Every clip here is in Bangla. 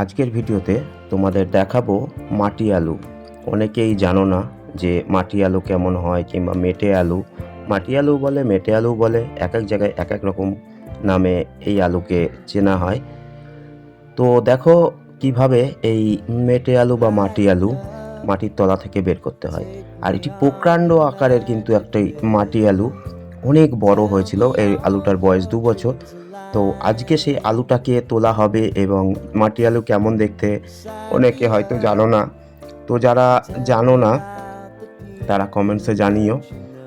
আজকের ভিডিওতে তোমাদের দেখাবো মাটি আলু। অনেকেই জানো না যে মাটি আলু কেমন হয় কিংবা মেটে আলু। মাটি আলু বলে মেটে আলু বলে এক এক জায়গায় এক এক রকম নামে এই আলুকে চেনা হয়। তো দেখো কীভাবে এই মেটে আলু বা মাটি আলু মাটির তলা থেকে বের করতে হয়। আর এটি প্রকাণ্ড আকারের কিন্তু একটাই মাটি আলু। অনেক বড় হয়েছিল। এই আলুটার বয়স দু বছর। তো আজকে সেই আলুটাকে তোলা হবে এবং মাটি আলু কেমন দেখতে অনেকে হয়তো জানো না। তো যারা জানো না, তারা কমেন্টসে জানিও।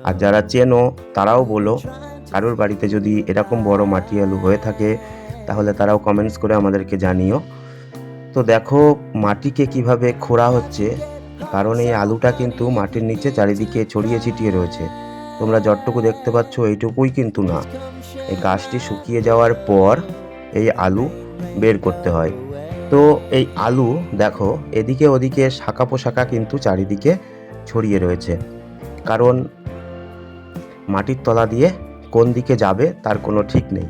আর যারা চেনো, তারাও বলো, কারোর বাড়িতে যদি এরকম বড় মাটি আলু হয়ে থাকে, তাহলে তারাও কমেন্টস করে আমাদেরকে জানিও। তো দেখো মাটিকে কীভাবে খোঁড়া হচ্ছে, কারণ এই আলুটা কিন্তু মাটির নিচে চারিদিকে ছড়িয়ে ছিটিয়ে রয়েছে। তোমরা যতটুকু দেখতে পাচ্ছ, এইটুকুই কিন্তু না। এই গাছটি শুকিয়ে যাওয়ার পর এই আলু বের করতে হয়। তো এই আলু, দেখো, এদিকে ওদিকে শাখা পোশাখা কিন্তু চারিদিকে ছড়িয়ে রয়েছে। কারণ মাটির তলা দিয়ে কোন দিকে যাবে তার কোনো ঠিক নেই।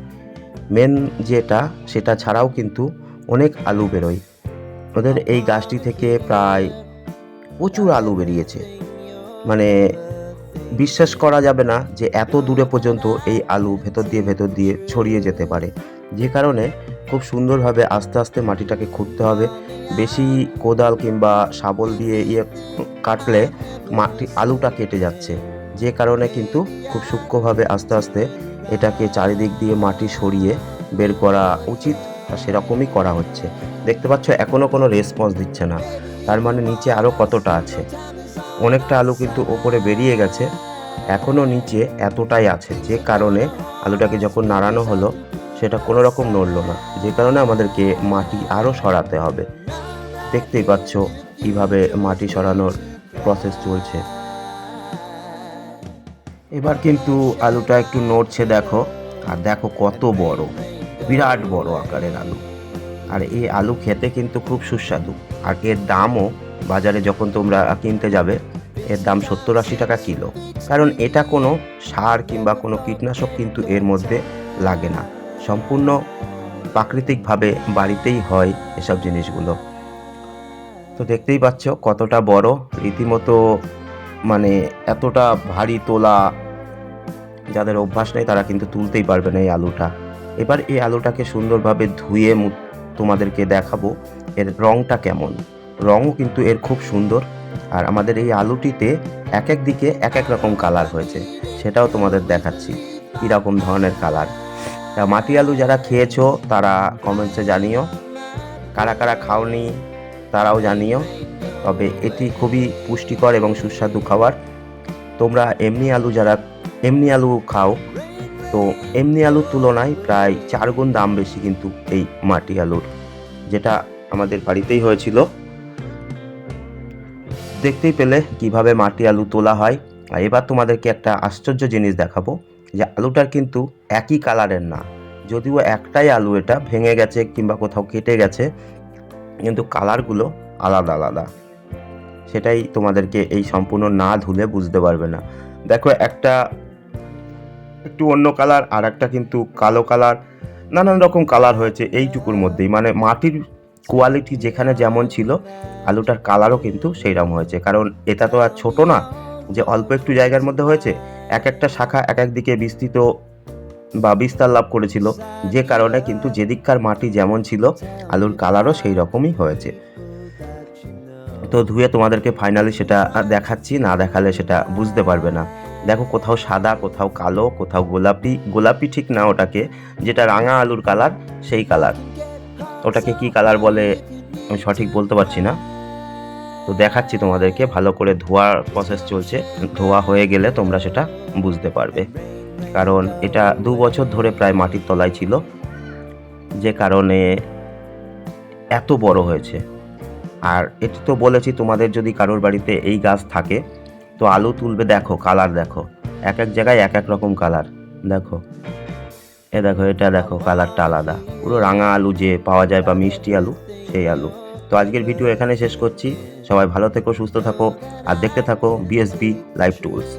মেন যেটা, সেটা ছাড়াও কিন্তু অনেক আলু বেরোয়। ওদের এই গাছটি থেকে প্রায় প্রচুর আলু বেরিয়েছে। মানে বিশ্বাস করা যাবে না যে এত দূরে পর্যন্ত এই আলু ভেতর দিয়ে ভেতর দিয়ে ছড়িয়ে যেতে পারে। যে কারণে খুব সুন্দরভাবে আস্তে আস্তে মাটিটাকে খুঁড়তে হবে। বেশি কোদাল কিংবা শাবল দিয়ে ইয়ে কাটলে মাটি, আলুটা কেটে যাচ্ছে। যে কারণে কিন্তু খুব সূক্ষ্মভাবে আস্তে আস্তে এটাকে চারিদিক দিয়ে মাটি সরিয়ে বের করা উচিত আর সেরকমই করা হচ্ছে। দেখতে পাচ্ছ এখনও কোনো রেসপন্স দিচ্ছে না। তার মানে নিচে আরও কতটা আছে? অনেকটা আলু কিন্তু ওপরে বেরিয়ে গেছে, এখনও নিচে এতটাই আছে, যে কারণে আলুটাকে যখন নাড়ানো হলো, সেটা কোনো রকম নড়লো না, যে কারণে আমাদেরকে মাটি আরও সরাতে হবে। দেখতেই পাচ্ছ কীভাবে মাটি সরানোর প্রসেস চলছে। এবার কিন্তু আলুটা একটু নড়ছে দেখো, আর দেখো কত বড়, বিরাট বড় আকারের আলু। আর এই আলু খেতে কিন্তু খুব সুস্বাদু, আর এর দামও বাজারে যখন তোমরা কিনতে যাবে, এর দাম সত্তর আশি টাকা কিলো। কারণ এটা কোনো সার কিংবা কোনো কীটনাশক কিন্তু এর মধ্যে লাগে না। সম্পূর্ণ প্রাকৃতিকভাবে বাড়িতেই হয় এসব জিনিসগুলো। তো দেখতেই পাচ্ছ কতটা বড়। রীতিমতো মানে এতটা ভারী তোলা যাদের অভ্যাস নেই, তারা কিন্তু তুলতেই পারবে না এই আলুটা। এবার এই আলুটাকে সুন্দরভাবে ধুয়ে তোমাদেরকে দেখাবো এর রঙটা কেমন। রঙও কিন্তু এর খুব সুন্দর। আর আমাদের এই আলুটিতে এক এক দিকে এক এক রকম কালার হয়েছে, সেটাও তোমাদের দেখাচ্ছি, কীরকম ধরনের কালার। তা মাটি আলু যারা খেয়েছো, তারা কমেন্টসে জানিও। কারা কারা খাওনি, তারাও জানিও। তবে এটি খুবই পুষ্টিকর এবং সুস্বাদু খাবার। তোমরা এমনি আলু যারা, এমনি আলু খাও, তো এমনি আলুর তুলনায় প্রায় চার গুণ দাম বেশি কিন্তু এই মাটি আলুর, যেটা আমাদের বাড়িতেই হয়েছিল। দেখতেই পেলে কীভাবে মাটি আলু তোলা হয়। আর এবার তোমাদেরকে একটা আশ্চর্য জিনিস দেখাবো যে আলুটার কিন্তু একই কালারের না। যদিও একটাই আলু এটা ভেঙে গেছে কিংবা কোথাও কেটে গেছে, কিন্তু কালারগুলো আলাদা আলাদা। সেটাই তোমাদেরকে এই সম্পূর্ণ না ধুলে বুঝতে পারবে না। দেখো একটা একটু অন্য কালার, আর একটা কিন্তু কালো কালার, নানান রকম কালার হয়েছে এইটুকুর মধ্যেই। মানে মাটির কোয়ালিটি যেখানে যেমন ছিল, আলুটার কালারও কিন্তু সেই রকম হয়েছে। কারণ এটা তো আর ছোট না, যে অল্প একটু জায়গার মধ্যে হয়েছে, এক একটা শাখা এক এক দিকে বিস্তৃত বা বিস্তার লাভ করেছিল। যে কারণে কিন্তু যেদিককার মাটি যেমন ছিল, আলুর কালারও সেই রকমই হয়েছে। তো ধুয়ে তোমাদেরকে ফাইনালি সেটা দেখাচ্ছি, না দেখালে সেটা বুঝতে পারবে না। দেখো কোথাও সাদা, কোথাও কালো, কোথাও গোলাপি গোলাপি ঠিক না ওটাকে, যেটা রাঙা আলুর কালার সেই কালার ওটাকে কি কালার বলে আমি সঠিক বলতে পারছি না। তো দেখাচ্ছি তোমাদেরকে, ভালো করে ধোয়ার প্রসেস চলছে। ধোয়া হয়ে গেলে তোমরা সেটা বুঝতে পারবে। কারণ এটা দু বছর ধরে প্রায় মাটির তলায় ছিল। যে কারণে এত বড় হয়েছে। আর এটি তো বলেছি তোমাদের যদি কারোর বাড়িতে এই গাছ থাকে, তো আলু তুলবে দেখো কালার দেখো। এক এক জায়গায় এক এক রকম কালার দেখো। এ দেখো, এটা দেখো, কালারটা আলাদা। পুরো রাঙা আলু যে পাওয়া যায় বা মিষ্টি আলু, সেই আলু। তো আজকের ভিডিও এখানে শেষ করছি। সবাই ভালো থেকো, সুস্থ থাকো, আর দেখতে থাকো বিএসবি লাইভ টুলস